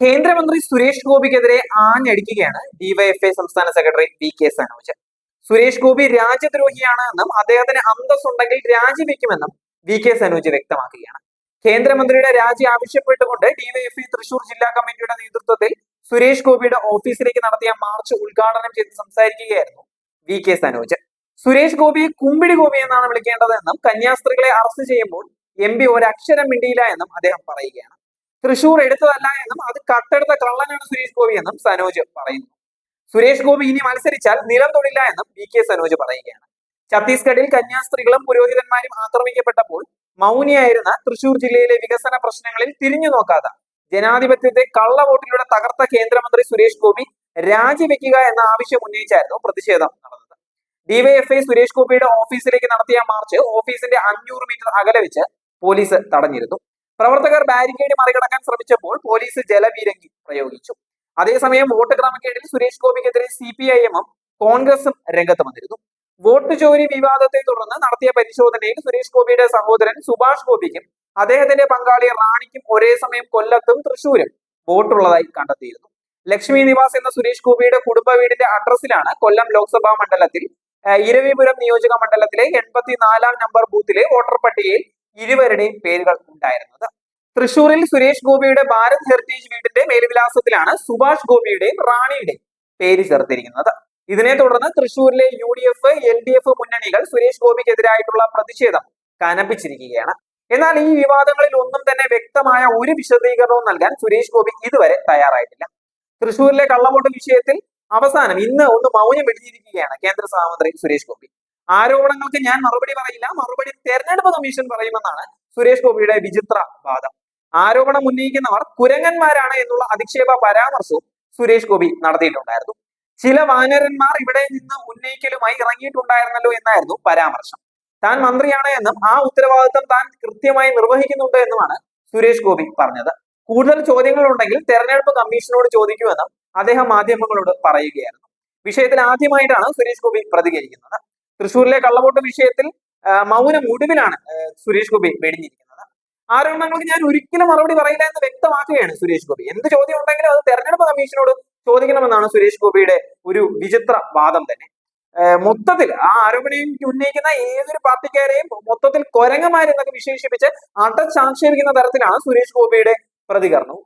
കേന്ദ്രമന്ത്രി സുരേഷ് ഗോപിക്കെതിരെ ആഞ്ഞടിക്കുകയാണ് ഡിവൈഎഫ്ഐ സംസ്ഥാന secretary V K Sanoj. Suresh Gopi രാജ്യദ്രോഹിയാണ് എന്നും അദ്ദേഹത്തിന് അന്തസ്സുണ്ടെങ്കിൽ രാജിവെക്കുമെന്നും വി കെ സനോജ് വ്യക്തമാക്കുകയാണ്. കേന്ദ്രമന്ത്രിയുടെ രാജി ആവശ്യപ്പെട്ടുകൊണ്ട് ഡിവൈഎഫ്ഐ തൃശൂർ ജില്ലാ കമ്മിറ്റിയുടെ നേതൃത്വത്തിൽ സുരേഷ് ഗോപിയുടെ ഓഫീസിലേക്ക് നടത്തിയ മാർച്ച് ഉദ്ഘാടനം ചെയ്ത് സംസാരിക്കുകയായിരുന്നു വി കെ സനോജ്. സുരേഷ് ഗോപിയെ കുമ്പിടി ഗോപി എന്നാണ് വിളിക്കേണ്ടതെന്നും കന്യാസ്ത്രീകളെ അറസ്റ്റ് ചെയ്യുമ്പോൾ എം പി ഒരക്ഷരം മിണ്ടിയില്ല എന്നും അദ്ദേഹം പറയുകയാണ്. തൃശൂർ എടുത്തതല്ല എന്നും അത് കട്ടെടുത്ത കള്ളനാണ് സുരേഷ് ഗോപി എന്നും സനോജ് പറയുന്നു. സുരേഷ് ഗോപി ഇനി മത്സരിച്ചാൽ നിലം തൊടില്ല എന്നും വി കെ സനോജ് പറയുകയാണ്. ഛത്തീസ്ഗഡിൽ കന്യാസ്ത്രീകളും പുരോഹിതന്മാരും ആക്രമിക്കപ്പെട്ടപ്പോൾ മൗനിയായിരുന്ന തൃശൂർ ജില്ലയിലെ വികസന പ്രശ്നങ്ങളിൽ തിരിഞ്ഞു നോക്കാതെ. ജനാധിപത്യത്തെ കള്ളവോട്ടിലൂടെ തകർത്ത കേന്ദ്രമന്ത്രി സുരേഷ് ഗോപി രാജിവെക്കുക എന്ന ആവശ്യം ഉന്നയിച്ചായിരുന്നു പ്രതിഷേധം നടന്നത്. ഡിവൈഎഫ്ഐ സുരേഷ് ഗോപിയുടെ ഓഫീസിലേക്ക് നടത്തിയ മാർച്ച് ഓഫീസിന്റെ അഞ്ഞൂറ് മീറ്റർ അകലെ വെച്ച് പോലീസ് തടഞ്ഞിരുന്നു. പ്രവർത്തകർ ബാരിക്കേഡ് മറികടക്കാൻ ശ്രമിച്ചപ്പോൾ പോലീസ് ജലപീരങ്കി പ്രയോഗിച്ചു. അതേസമയം വോട്ട് ക്രമക്കേടിൽ സുരേഷ് ഗോപിക്കെതിരെ സി പി ഐ എമ്മും കോൺഗ്രസും രംഗത്ത് വന്നിരുന്നു. വോട്ട് ചോരി വിവാദത്തെ തുടർന്ന് നടത്തിയ പരിശോധനയിൽ സുരേഷ് ഗോപിയുടെ സഹോദരൻ സുഭാഷ് ഗോപിക്കും അദ്ദേഹത്തിന്റെ പങ്കാളി റാണിക്കും ഒരേ സമയം കൊല്ലത്തും തൃശൂരും വോട്ടുള്ളതായി കണ്ടെത്തിയിരുന്നു. ലക്ഷ്മി നിവാസ് എന്ന സുരേഷ് ഗോപിയുടെ കുടുംബ വീടിന്റെ അഡ്രസ്സിലാണ് കൊല്ലം ലോക്സഭാ മണ്ഡലത്തിൽ ഇരവിപുരം നിയോജക മണ്ഡലത്തിലെ എൺപത്തിനാലാം നമ്പർ ബൂത്തിലെ വോട്ടർ പട്ടികയിൽ ഇരുവരുടെയും പേരുകൾ ഉണ്ടായിരുന്നത്. തൃശൂരിൽ സുരേഷ് ഗോപിയുടെ ഭാരത് ഹെറിറ്റേജ് വീടിന്റെ മേൽവിലാസത്തിലാണ് സുഭാഷ് ഗോപിയുടെയും റാണിയുടെയും പേര് ചേർത്തിരിക്കുന്നത്. ഇതിനെ തുടർന്ന് തൃശൂരിലെ U D F L D F മുന്നണികൾ സുരേഷ് ഗോപിക്കെതിരായിട്ടുള്ള പ്രതിഷേധം കനപ്പിച്ചിരിക്കുകയാണ്. എന്നാൽ ഈ വിവാദങ്ങളിൽ ഒന്നും തന്നെ വ്യക്തമായ ഒരു വിശദീകരണവും നൽകാൻ സുരേഷ് ഗോപി ഇതുവരെ തയ്യാറായിട്ടില്ല. തൃശൂരിലെ കള്ളവോട്ട് വിഷയത്തിൽ അവസാനം ഇന്ന് ഒന്ന് മൗനം വെടിഞ്ഞിരിക്കുകയാണ് കേന്ദ്ര സഹമന്ത്രി സുരേഷ് ഗോപി. ആരോപണങ്ങൾക്ക് ഞാൻ മറുപടി പറയില്ല. മറുപടി തെരഞ്ഞെടുപ്പ് കമ്മീഷൻ പറയുമെന്നാണ് സുരേഷ് ഗോപിയുടെ വിചിത്ര വാദം. ആരോപണം ഉന്നയിക്കുന്നവർ കുരങ്ങന്മാരാണ് എന്നുള്ള അധിക്ഷേപ പരാമർശവും സുരേഷ് ഗോപി നടത്തിയിട്ടുണ്ടായിരുന്നു. ചില വാനരന്മാർ ഇവിടെ നിന്ന് ഉന്നയിക്കലുമായി ഇറങ്ങിയിട്ടുണ്ടായിരുന്നല്ലോ എന്നായിരുന്നു പരാമർശം. താൻ മന്ത്രിയാണ് എന്നും ആ ഉത്തരവാദിത്തം താൻ കൃത്യമായി നിർവഹിക്കുന്നുണ്ട് എന്നുമാണ് സുരേഷ് ഗോപി പറഞ്ഞത്. കൂടുതൽ ചോദ്യങ്ങൾ ഉണ്ടെങ്കിൽ തെരഞ്ഞെടുപ്പ് കമ്മീഷനോട് ചോദിക്കുമെന്നും അദ്ദേഹം മാധ്യമങ്ങളോട് പറയുകയായിരുന്നു. വിഷയത്തിൽ ആദ്യമായിട്ടാണ് സുരേഷ് ഗോപി പ്രതികരിക്കുന്നത്. തൃശൂരിലെ കള്ളവോട്ട് വിഷയത്തിൽ മൗനം ഒടുവിലാണ് സുരേഷ് ഗോപി വെടിഞ്ഞിരിക്കുന്നത്. ആരോപണങ്ങൾക്ക് ഞാൻ ഒരിക്കലും മറുപടി പറയില്ല എന്ന് വ്യക്തമാക്കുകയാണ് സുരേഷ് ഗോപി. എന്ത് ചോദ്യം ഉണ്ടെങ്കിലും അത് തെരഞ്ഞെടുപ്പ് കമ്മീഷനോട് ചോദിക്കണമെന്നാണ് സുരേഷ് ഗോപിയുടെ ഒരു വിചിത്ര വാദം തന്നെ. മൊത്തത്തിൽ ആ ആരോപണം ഉന്നയിക്കുന്ന ഏതൊരു പാർട്ടിക്കാരെയും മൊത്തത്തിൽ കൊരങ്ങമാരെന്നൊക്കെ വിശേഷിപ്പിച്ച് അടച്ചാക്ഷേപിക്കുന്ന തരത്തിലാണ് സുരേഷ് ഗോപിയുടെ പ്രതികരണം.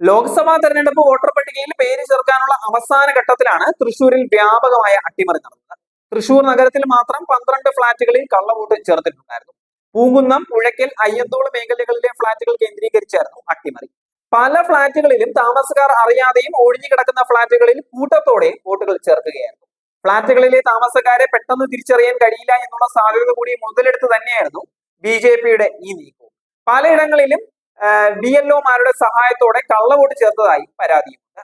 ലോക്സഭാ തെരഞ്ഞെടുപ്പ് വോട്ടർ പട്ടികയിൽ പേര് ചേർക്കാനുള്ള അവസാന ഘട്ടത്തിലാണ് തൃശൂരിൽ വ്യാപകമായ അട്ടിമറി നടന്നത്. തൃശൂർ നഗരത്തിൽ മാത്രം പന്ത്രണ്ട് ഫ്ളാറ്റുകളിൽ കള്ളവോട്ട് ചേർത്തിട്ടുണ്ടായിരുന്നു. പൂങ്കുന്നം പുഴയ്ക്കൽ അയ്യന്തോൾ മേഖലകളിലെ ഫ്ളാറ്റുകൾ കേന്ദ്രീകരിച്ചായിരുന്നു അട്ടിമറി. പല ഫ്ളാറ്റുകളിലും താമസക്കാർ അറിയാതെയും ഒഴിഞ്ഞു കിടക്കുന്ന ഫ്ളാറ്റുകളിൽ കൂട്ടത്തോടെ വോട്ടുകൾ ചേർക്കുകയായിരുന്നു. ഫ്ളാറ്റുകളിലെ താമസക്കാരെ പെട്ടെന്ന് തിരിച്ചറിയാൻ കഴിയില്ല എന്നുള്ള സാധ്യത കൂടി മുതലെടുത്ത് തന്നെയായിരുന്നു ബി ജെ പിയുടെ ഈ നീക്കം പലയിടങ്ങളിലും ബി എൽഒമാരുടെ സഹായത്തോടെ കള്ളവോട്ട് ചേർത്തതായി പരാതിയുമുണ്ട്.